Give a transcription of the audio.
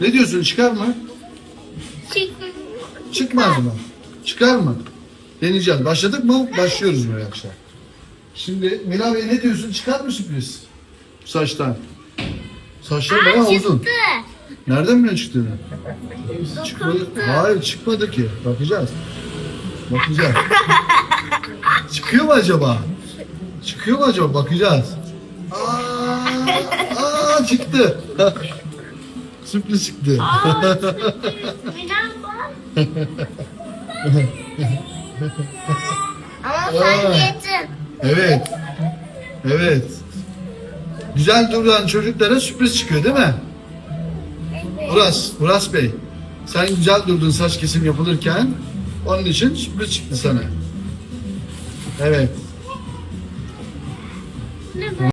Ne diyorsun çıkar mı? Çık. Çıkmaz mı? Çıkar mı? Deneyeceğiz. Başladık mı? Başlıyoruz böyle akşam. Şimdi Mila Bey ne diyorsun? Çıkar mı sürpriz? Saçtan. Saçlar bayağı Aa, uzun. çıktı. Nereden biliyorsun çıktığını? Çıkmadı. Hayır çıkmadı ki. Bakacağız. Bakacağız. Çıkıyor mu acaba? Çıkıyor mu acaba? Bakacağız. Aa, aa çıktı. Sürpriz çıktı. Aa, sürpriz. Merhaba. Ama sen evet. Evet. Güzel duran çocuklara sürpriz çıkıyor değil mi? Uras, Uras Bey. Sen güzel durdun saç kesim yapılırken. Onun için sürpriz çıktı sana. Evet. Ne?